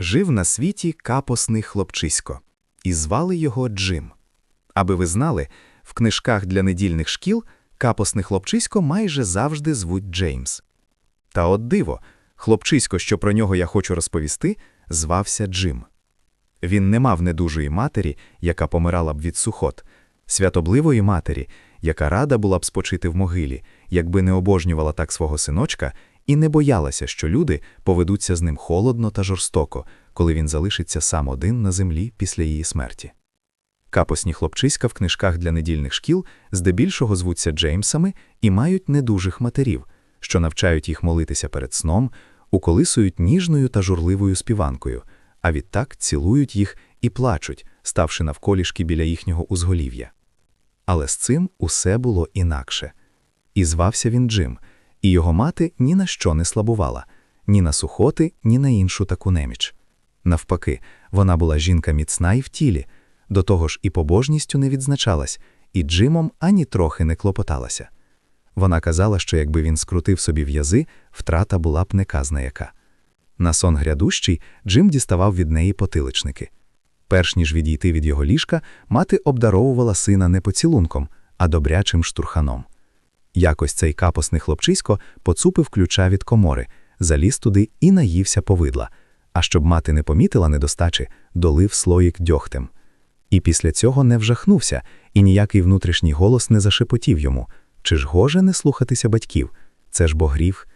Жив на світі капосний хлопчисько, і звали його Джим. Аби ви знали, в книжках для недільних шкіл капосне хлопчисько майже завжди звуть Джеймс. Та от диво, хлопчисько, що про нього я хочу розповісти, звався Джим. Він не мав недужої матері, яка помирала б від сухот, святобливої матері, яка рада була б спочити в могилі, якби не обожнювала так свого синочка і не боялася, що люди поведуться з ним холодно та жорстоко, коли він залишиться сам один на землі після її смерті. Капосні хлопчиська в книжках для недільних шкіл здебільшого звуться Джеймсами і мають недужих матерів, що навчають їх молитися перед сном, уколисують ніжною та журливою співанкою, а відтак цілують їх і плачуть, ставши навколішки біля їхнього узголів'я. Але з цим усе було інакше. І звався він Джим, і його мати ні на що не слабувала, ні на сухоти, ні на іншу таку неміч. Навпаки, вона була жінка міцна і в тілі, до того ж і побожністю не відзначалась, і Джимом ані трохи не клопоталася. Вона казала, що якби він скрутив собі в'язи, втрата була б не казна яка. На сон грядущий Джим діставав від неї потиличники. Перш ніж відійти від його ліжка, мати обдаровувала сина не поцілунком, а добрячим штурханом. Якось цей капосний хлопчисько поцупив ключа від комори, заліз туди і наївся повидла. А щоб мати не помітила недостачі, долив слоїк дьогтем. І після цього не вжахнувся, і ніякий внутрішній голос не зашепотів йому чи ж гоже не слухатися батьків? Це ж бо гріх.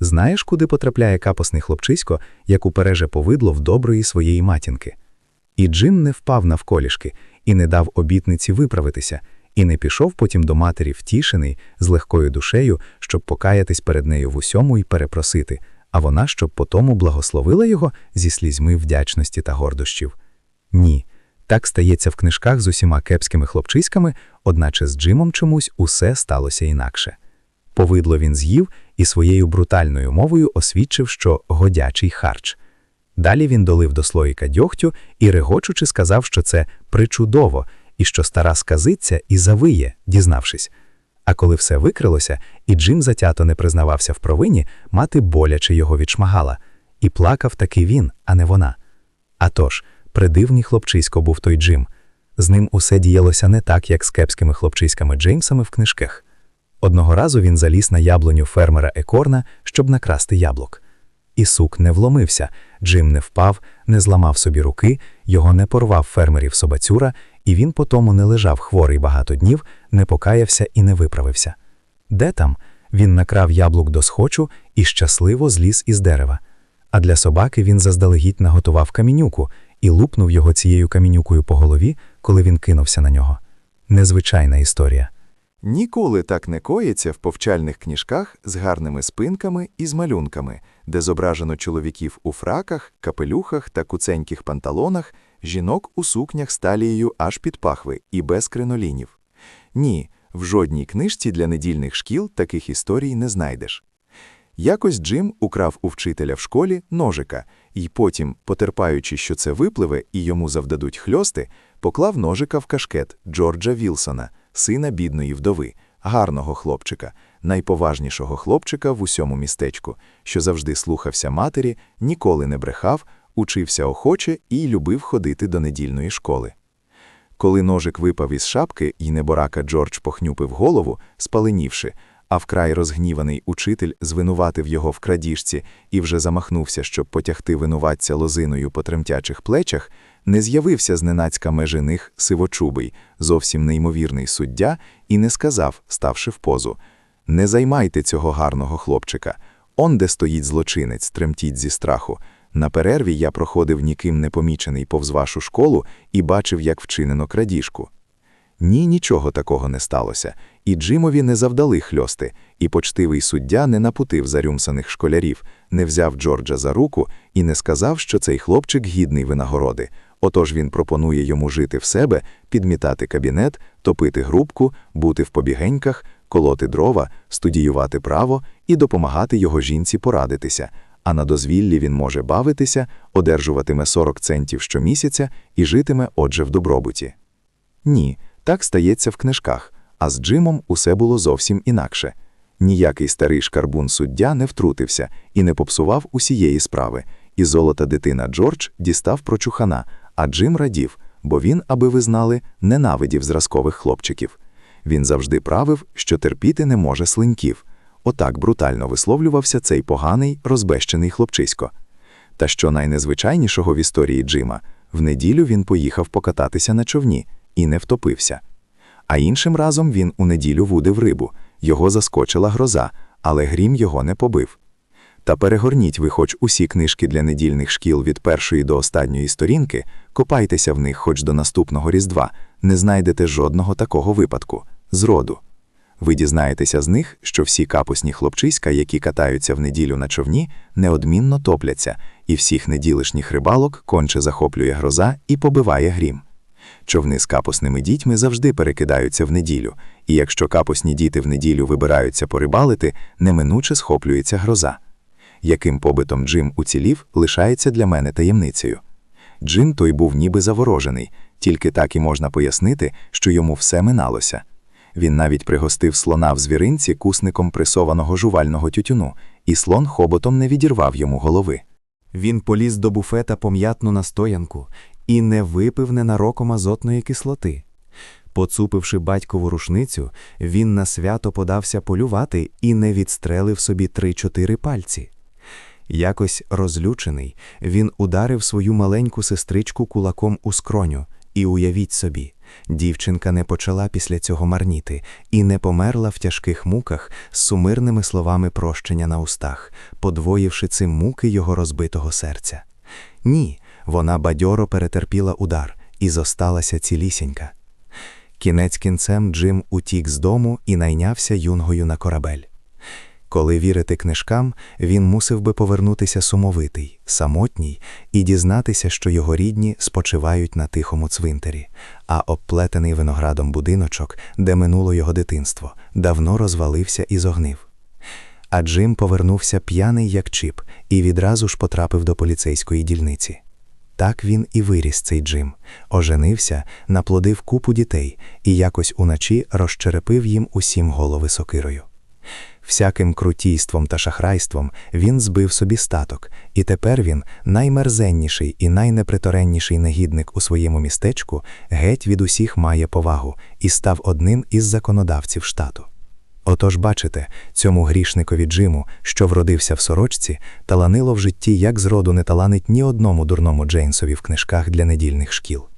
Знаєш, куди потрапляє капосний хлопчисько, як упереже повидло в доброї своєї матінки? І Джим не впав навколішки, і не дав обітниці виправитися, і не пішов потім до матері втішений, з легкою душею, щоб покаятись перед нею в усьому і перепросити, а вона щоб потому благословила його зі слізьми вдячності та гордощів. Ні. Так стається в книжках з усіма кепськими хлопчиськами, одначе з Джимом чомусь усе сталося інакше. Повидло він з'їв і своєю брутальною мовою освідчив, що годячий харч. Далі він долив до слоїка дьогтю і, регочучи, сказав, що це причудово, і що стара сказиться і завиє, дізнавшись. А коли все викрилося, і Джим затято не признавався в провині, мати боляче його відшмагала. І плакав таки він, а не вона. А тож, придивний хлопчисько був той Джим. З ним усе діялося не так, як з кепськими хлопчиськами Джеймсами в книжках. Одного разу він заліз на яблуню фермера Екорна, щоб накрасти яблук. І сук не вломився, Джим не впав, не зламав собі руки, його не порвав фермерів собацюра, і він потому не лежав хворий багато днів, не покаявся і не виправився. Де там? Він накрав яблук до схочу і щасливо зліз із дерева. А для собаки він заздалегідь наготував камінюку і лупнув його цією камінюкою по голові, коли він кинувся на нього. Незвичайна історія. Ніколи так не коїться в повчальних книжках з гарними спинками і з малюнками, де зображено чоловіків у фраках, капелюхах та куценьких панталонах, жінок у сукнях з талією аж під пахви і без кринолінів. Ні, в жодній книжці для недільних шкіл таких історій не знайдеш. Якось Джим украв у вчителя в школі ножика, і потім, потерпаючи, що це випливе і йому завдадуть хльости, поклав ножика в кашкет Джорджа Вілсона, сина бідної вдови, гарного хлопчика, найповажнішого хлопчика в усьому містечку, що завжди слухався матері, ніколи не брехав, учився охоче і любив ходити до недільної школи. Коли ножик випав із шапки, і неборака Джордж похнюпив голову, спаленівши, а вкрай розгніваний учитель звинуватив його в крадіжці і вже замахнувся, щоб потягти винуватця лозиною по тремтячих плечах, не з'явився зненацька межи них сивочубий, зовсім неймовірний суддя, і не сказав, ставши в позу Не займайте цього гарного хлопчика. Он, де стоїть злочинець, тремтіть зі страху. На перерві я проходив ніким не помічений повз вашу школу і бачив, як вчинено крадіжку. Ні, нічого такого не сталося, і Джимові не завдали хльости, і почтивий суддя не напутив зарюмсаних школярів, не взяв Джорджа за руку і не сказав, що цей хлопчик гідний винагороди. Отож він пропонує йому жити в себе, підмітати кабінет, топити грубку, бути в побігеньках, колоти дрова, студіювати право і допомагати його жінці порадитися. А на дозвіллі він може бавитися, одержуватиме 40 центів щомісяця і житиме, отже, в добробуті. Ні. Так стається в книжках, а з Джимом усе було зовсім інакше. Ніякий старий шкарбун суддя не втрутився і не попсував усієї справи, І золота дитина Джордж дістав прочухана, а Джим радів, бо він, аби ви знали, ненавидів зразкових хлопчиків. Він завжди правив, що терпіти не може слиньків. Отак брутально висловлювався цей поганий, розбещений хлопчисько. Та що найнезвичайнішого в історії Джима, в неділю він поїхав покататися на човні і не втопився. А іншим разом він у неділю вудив рибу, його заскочила гроза, але грім його не побив. Та перегорніть ви хоч усі книжки для недільних шкіл від першої до останньої сторінки, копайтеся в них хоч до наступного Різдва, не знайдете жодного такого випадку зроду. Ви дізнаєтеся з них, що всі капусні хлопчиська, які катаються в неділю на човні, неодмінно топляться, і всіх неділишніх рибалок конче захоплює гроза і побиває грім. Човни з капусними дітьми завжди перекидаються в неділю, і якщо капусні діти в неділю вибираються порибалити, неминуче схоплюється гроза. Яким побитом Джим уцілів, лишається для мене таємницею. Джим той був ніби заворожений, тільки так і можна пояснити, що йому все миналося. Він навіть пригостив слона в звіринці кусником пресованого жувального тютюну, і слон хоботом не відірвав йому голови. Він поліз до буфета по м'ятну настоянку і не випив ненароком азотної кислоти. Поцупивши батькову рушницю, він на свято подався полювати і не відстрелив собі три-чотири пальці. Якось розлючений, він ударив свою маленьку сестричку кулаком у скроню, і уявіть собі, дівчинка не почала після цього марніти і не померла в тяжких муках з сумирними словами прощення на устах, подвоївши цим муки його розбитого серця. Ні, вона бадьоро перетерпіла удар і зосталася цілісінька. Кінець кінцем Джим утік з дому і найнявся юнгою на корабель. Коли вірити книжкам, він мусив би повернутися сумовитий, самотній і дізнатися, що його рідні спочивають на тихому цвинтарі, а обплетений виноградом будиночок, де минуло його дитинство, давно розвалився і зогнив. А Джим повернувся п'яний, як чіп, і відразу ж потрапив до поліцейської дільниці. Так він і виріс цей Джим, оженився, наплодив купу дітей і якось уночі розчерепив їм усім голови сокирою. Всяким крутійством та шахрайством він збив собі статок, і тепер він наймерзенніший і найнеприторенніший негідник у своєму містечку, геть від усіх має повагу і став одним із законодавців штату. Отож, бачите, цьому грішникові Джиму, що вродився в сорочці, таланило в житті, як зроду не таланить ні одному дурному Джейнсові в книжках для недільних шкіл.